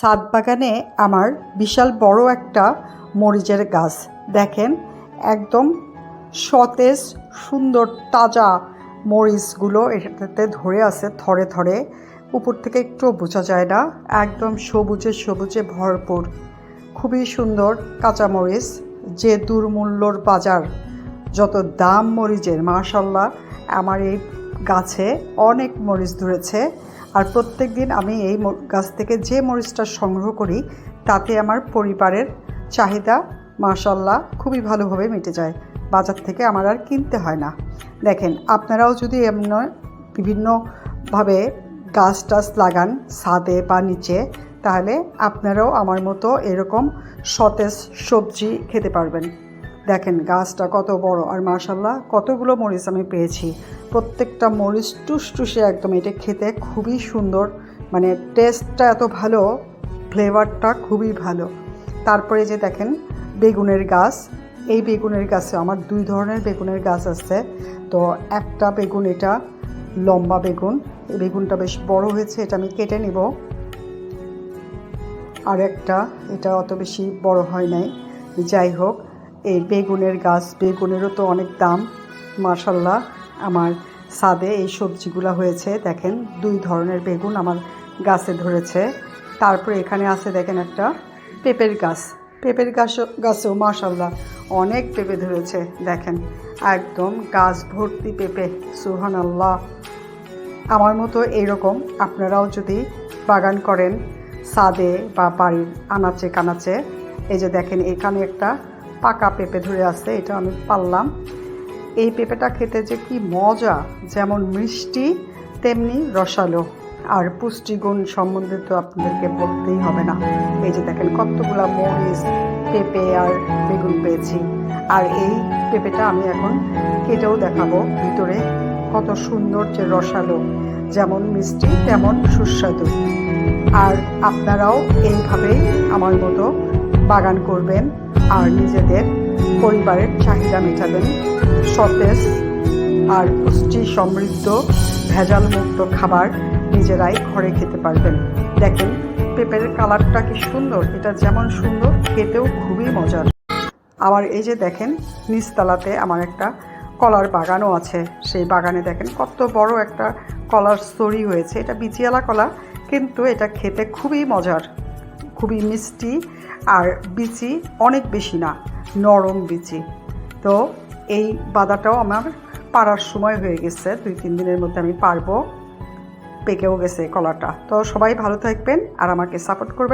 ছাদ বাগানে আমার বিশাল বড় একটা মরিচের গাছ। দেখেন, একদম সতেজ, সুন্দর, তাজা মরিচগুলো এটাতে ধরে আছে থরে থরে। উপর থেকে একটু বোঝা যায় না, একদম সবুজে সবুজে ভরপুর। খুবই সুন্দর কাঁচা মরিচ, যে দুর্মূল্যর বাজার, যত দাম মরিচের, মাশাল্লাহ। আমার এই গাছে অনেক মরিচ ধরেছে। আর প্রত্যেক দিন আমি এই গাছ থেকে যে মরিচটা সংগ্রহ করি, তাতে আমার পরিবারের চাহিদা মাশাল্লাহ খুবই ভালোভাবে মিটে যায়। বাজার থেকে আমার আর কিনতে হয় না। দেখেন, আপনারাও যদি এমন বিভিন্নভাবে গাছ টাছ লাগান ছাদে বা নিচে, তাহলে আপনারাও আমার মতো এরকম সতেজ সবজি খেতে পারবেন। দেখেন, গাছটা কত বড়। আর মার্শাল্লাহ কতগুলো মরিচ আমি পেয়েছি। প্রত্যেকটা মরিচ টুসটুসে একদম, এটা খেতে খুবই সুন্দর। মানে টেস্টটা এত ভালো ফ্লেভারটা খুবই ভালো। তারপরে যে দেখেন, বেগুনের গাছ। এই বেগুনের গাছে আমার দুই ধরনের বেগুনের গাছ আছে। তো একটা বেগুন, এটা লম্বা বেগুন। এই বেগুনটা বেশ বড় হয়েছে, এটা আমি কেটে নেব। আর একটা, এটা অত বেশি বড় হয় নাই। যাই হোক এই বেগুনের গাছ, বেগুনেরও তো অনেক দাম মার্শাল্লাহ আমার সাদে এই সবজিগুলো হয়েছে, দেখেন, দুই ধরনের বেগুন আমার গাছে ধরেছে। তারপরে এখানে আছে, দেখেন একটা পেঁপের গাছ। পেঁপের গাছ গাছেও মার্শাল্লাহ অনেক পেঁপে ধরেছে, দেখেন। একদম গাছ ভর্তি পেঁপে সুহান আল্লাহ আমার মতো এইরকম আপনারাও যদি বাগান করেন, ছাদে বা বাড়ির আনাচে কানাচে, এই যে দেখেন, এখানে একটা পাকা পেঁপে ধরে আছে এটা আমি পারলাম। এই পেঁপেটা খেতে যে কি মজা, যেমন মিষ্টি, তেমনি রসালো। আর পুষ্টিগুণ সম্বন্ধে তো আপনাদেরকে বলতেই হবে না। এই যে দেখেন কতগুলা মরিচ, পেঁপে আর বেগুন পেয়েছি। আর এই পেঁপেটা আমি এখন কেটেও দেখাবো ভিতরে কত সুন্দর যে রসালো, যেমন মিষ্টি, তেমন সুস্বাদু। আর আপনারাও এইভাবেই আমার মতো বাগান করবেন। আর নিজেদের পরিবারের চাহিদা মেটাবেন। সতেজ আর পুষ্টি সমৃদ্ধ ভেজাল মুক্ত খাবার নিজেরাই ঘরে খেতে পারবেন। দেখেন, পেঁপের কালারটা কি সুন্দর, এটা যেমন সুন্দর, খেতেও খুবই মজার। আবার এই যে দেখেন, নিচতলাতে আমার একটা কলার বাগানও আছে। সেই বাগানে দেখেন, কত বড় একটা কলার স্তরি হয়েছে। এটা বিচিয়ালা কলা, কিন্তু এটা খেতে খুবই মজার। খুবই মিষ্টি আর বিচি অনেক বেশি না, নরম বিচি। তো এই বাদাটাও আমার পাড়ার সময় হয়ে গেছে, দুই তিন দিনের মধ্যে আমি পারব। পেকেও গেছে কলাটা। তো সবাই ভালো থাকবেন আর আমাকে সাপোর্ট করবেন।